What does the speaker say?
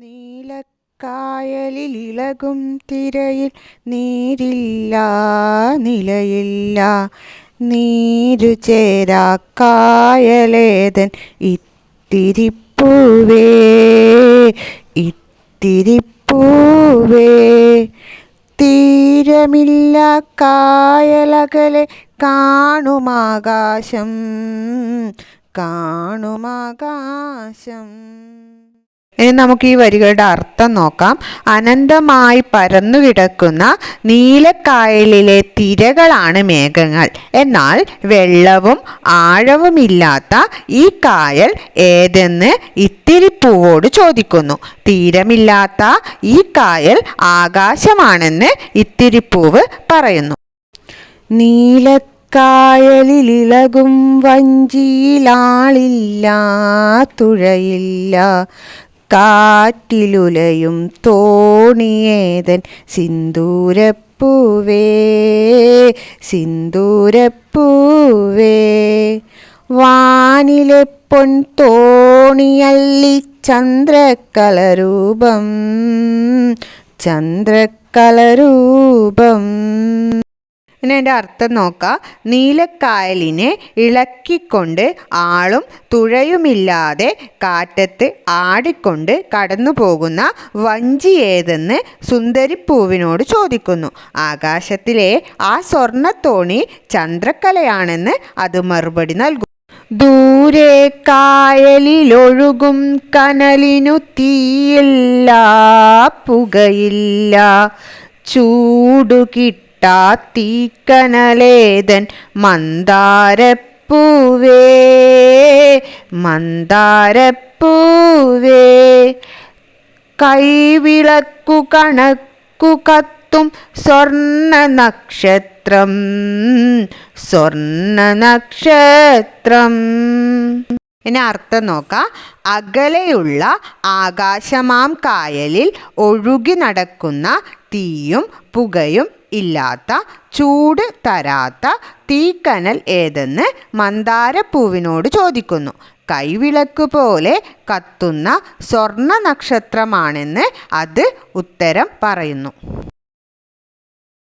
നീലക്കായലിൽ ഇളകും തിരയിൽ നീരില്ല നിലയില്ല. നീരു ചേരാ കായലേതൻ ഇത്തിരിപ്പൂവേ ഇത്തിരിപ്പൂവേ. തീരമില്ല കായലകലെ കാണുമാകാശം കാണുമാകാശം. ഇനി നമുക്ക് ഈ വരികളുടെ അർത്ഥം നോക്കാം. അനന്തമായി പരന്നു കിടക്കുന്ന നീലക്കായലിലെ തിരകളാണ് മേഘങ്ങൾ. എന്നാൽ വെള്ളവും ആഴവുമില്ലാത്ത ഈ കായൽ ഏതെന്ന് ഇത്തിരി പൂവോട് ചോദിക്കുന്നു. തീരമില്ലാത്ത ഈ കായൽ ആകാശമാണെന്ന് ഇത്തിരി പൂവ് പറയുന്നു. നീലക്കായലിലിളകും വഞ്ചിയിലാളില്ല തുഴയില്ല കാറ്റിലുലയും തോണിയേതൻ സിന്ദൂരപ്പൂവേ സിന്ദൂരപ്പൂവേ. വാനിലെ പൊൻ തോണിയല്ലി ചന്ദ്രകലരൂപം ചന്ദ്രക്കലരൂപം ഇനി അതിന്റെ അർത്ഥം നോക്കാം. നീലക്കായലിനെ ഇളക്കിക്കൊണ്ട് ആളും തുഴയുമില്ലാതെ കാറ്റത്ത് ആടിക്കൊണ്ട് കടന്നു പോകുന്ന വഞ്ചി ഏതെന്ന് സുന്ദരിപ്പൂവിനോട് ചോദിക്കുന്നു. ആകാശത്തിലെ ആ സ്വർണത്തോണി ചന്ദ്രക്കലയാണെന്ന് അത് മറുപടി നൽകും ദൂരെ കായലിലൊഴുകും കനലിനു തീയില്ല പുകയില്ല. ചൂടു കിട്ട തീക്കനലേതൻ മന്ദാരപ്പൂവേ മന്ദാരപ്പൂവേ. കൈവിളക്കു കണക്കു കത്തും സ്വർണ നക്ഷത്രം സ്വർണ നക്ഷത്രം. ഇനി അർത്ഥം നോക്കാം. അകലെയുള്ള ആകാശമാം കായലിൽ ഒഴുകി നടക്കുന്ന തീയും പുകയും ഇല്ലാത്ത ചൂട് തരാത്ത തീക്കനൽ ഏതെന്ന് മന്ദാരപ്പൂവിനോട് ചോദിക്കുന്നു. കൈവിളക്ക് പോലെ കത്തുന്ന സ്വർണ നക്ഷത്രമാണെന്ന് അത് ഉത്തരം പറയുന്നു.